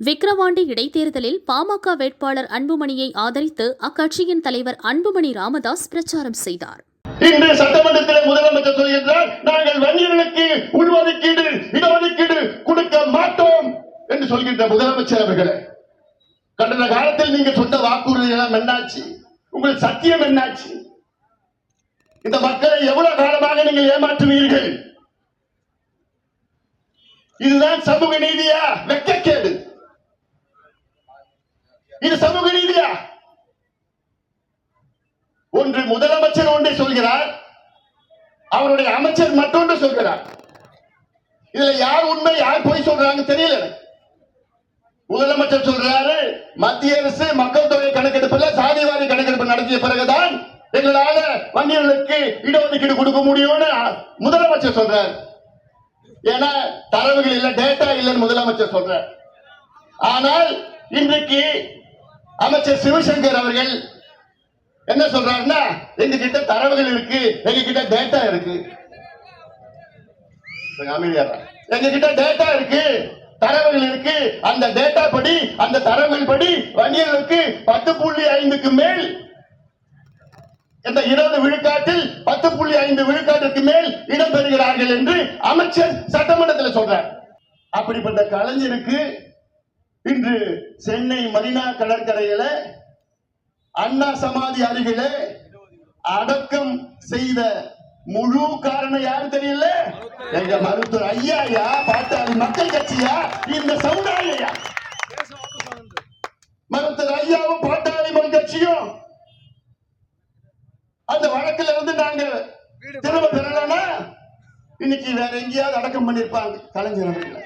விக்கிரவாண்டி இடைத்தேர்தலில் பாமக வேட்பாளர் அன்புமணியை ஆதரித்து அக்கட்சியின் தலைவர் அன்புமணி ராமதாஸ் பிரச்சாரம் செய்தார். இன்று சட்டமன்றத்தில் முதலமைச்சர் சொல்கின்றார் நாங்கள் வன்னியர்களுக்கு உள்ஒதுக்கீடு இடஒதுக்கீடு கொடுக்க மாட்டோம் என்று சொல்கின்ற முதலமைச்சர் அவர்களே. கடந்த காலத்தில் நீங்க சொன்ன வாக்குறுதி எல்லாம் என்னாச்சு? உங்கள் சத்தியம் என்னாச்சு? இந்த மக்களை எவ்வளவு காலமாக நீங்கள் ஏமாற்றுவீர்கள்? இதுதான் சமூக நீதியா? வெக்கக்கேடு. இது சமூக ரீதியா ஒன்று முதலமைச்சர் ஒன்றை சொல்கிறார் அவருடைய அமைச்சர் மற்றொன்று சொல்கிறார். இதுல யார் உண்மை யார் போய் சொல்றாங்க தெரியல முதலமைச்சர் சொல்றாரு மத்திய அரசு மக்கள் தொகை கணக்கெடுப்புல சாதிவாரி கணக்கெடுப்பு நடத்திய பிறகுதான் எங்களால வன்னியர்களுக்கு இடஒதுக்கீடு கொடுக்க முடியும்னு முதலமைச்சர் சொல்றாரு. ஏன்னா தரவுகள் இல்ல டேட்டா இல்லைன்னு முதலமைச்சர் சொல்றார். ஆனால் இன்றைக்கு அமைச்சர் சிவசங்கர் அவர்கள் என்ன சொல்றாருன்னா எங்க கிட்ட தரவுகள் இருக்கு எங்க கிட்ட டேட்டா இருக்கு எங்க கிட்ட டேட்டா இருக்கு தரவுகள் இருக்கு அந்த டேட்டா படி அந்த தரவுகள் படி வன்னியர்களுக்கு பத்து புள்ளி ஐந்துக்கு மேல் இந்த இருபது விழுக்காட்டில் பத்து புள்ளி ஐந்து விழுக்காட்டிற்கு மேல் இடம் பெறுகிறார்கள் என்று அமைச்சர் சட்டமன்றத்தில் சொல்றார். அப்படிப்பட்ட கலைஞருக்கு இன்று சென்னை மரினா கடற்கரையில அண்ணா சமாதி அருகில அடக்கம் செய்த முழு காரணம் யாரு தெரியல? எங்க மருத்துவர் ஐயாயா பாட்டாளி மக்கள் கட்சியா? இந்த சமுதாயா மருத்துவர் ஐயாவும் பாட்டாளி மக்கள் கட்சியும். அந்த வழக்குல இருந்து நாங்க திரும்ப பெறலன்னா இன்னைக்கு வேற எங்கேயாவது அடக்கம் பண்ணிருப்பாங்க கலைஞர் அவர்களை